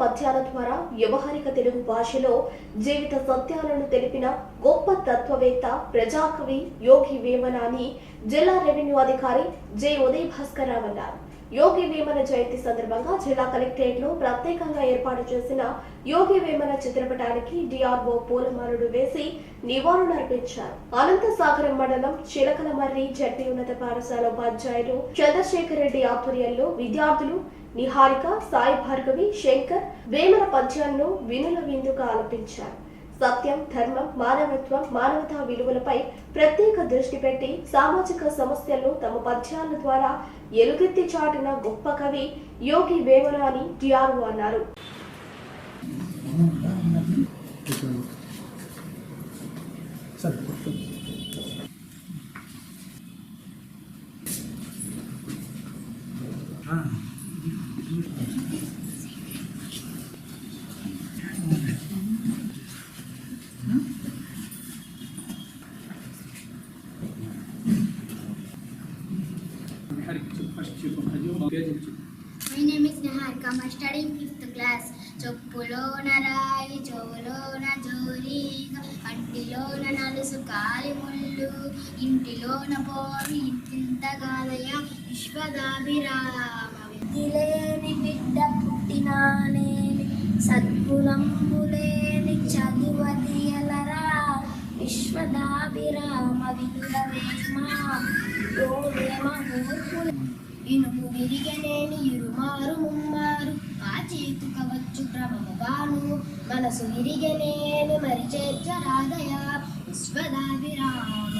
పద్యాల ద్వారా వ్యవహారిక తెలుగు భాషలో జీవిత సత్యాలను తెలిపిన గొప్ప తత్వవేత్త ప్రజాకవి యోగి వేమనాని జిల్లా రెవెన్యూ అధికారి జె. ఉదయ్ భాస్కర్ రావు అన్నారు యోగి వేమన జయంతి సందర్భంగా జిల్లా కలెక్టరేట్లో ప్రత్యేకంగా ఏర్పాటు చేసిన యోగి వేమన చిత్రపటానికి డిఆర్ఓ పూలమాలలు వేసి నివాళులర్పించారు అనంతసాగరం మండలం చిలకలమర్రి జడ్పీ ఉన్నత పాఠశాల ఉపాధ్యాయులు చంద్రశేఖర్ రెడ్డి ఆధ్వర్యంలో విద్యార్థులు నిహారిక సాయి భార్గవి శంకర్ వేమన పద్యాలను వినుల విందుగా ఆలపించారు సత్యం ధర్మం మానవత్వం మానవతా విలువలపై ప్రత్యేక దృష్టి పెట్టి సామాజిక సమస్యలను తమ పద్యాల ద్వారా ఎలుగెత్తి చాటిన గొప్ప కవి యోగి వేమన అని టిఆర్ఓ అన్నారు. సరే ఫస్ట్ చెప్పు అది పేరు చెప్పు My name is Niharika. I'm studying fifth class. చొప్పులోన రాయి చెవులోన జోరీగ కంటిలోన నలుసు కాలి ముళ్ళు ఇంటిలోన పోవి ఇంతింత గాదయ విశ్వదాభిరామ విద్యలేని బిడ్డ పుట్టినానేమి సద్గుణంబులేని చదువదియలరా విశ్వదాభిరామ వినులవేమ ఇనుము విరిగనేని ఇరుమారు ముమ్మారు ఆ చేతుకవచ్చు క్రమముగాను మనసు విరిగనేని మరి చేర్చరాదయ విశ్వదాభిరామ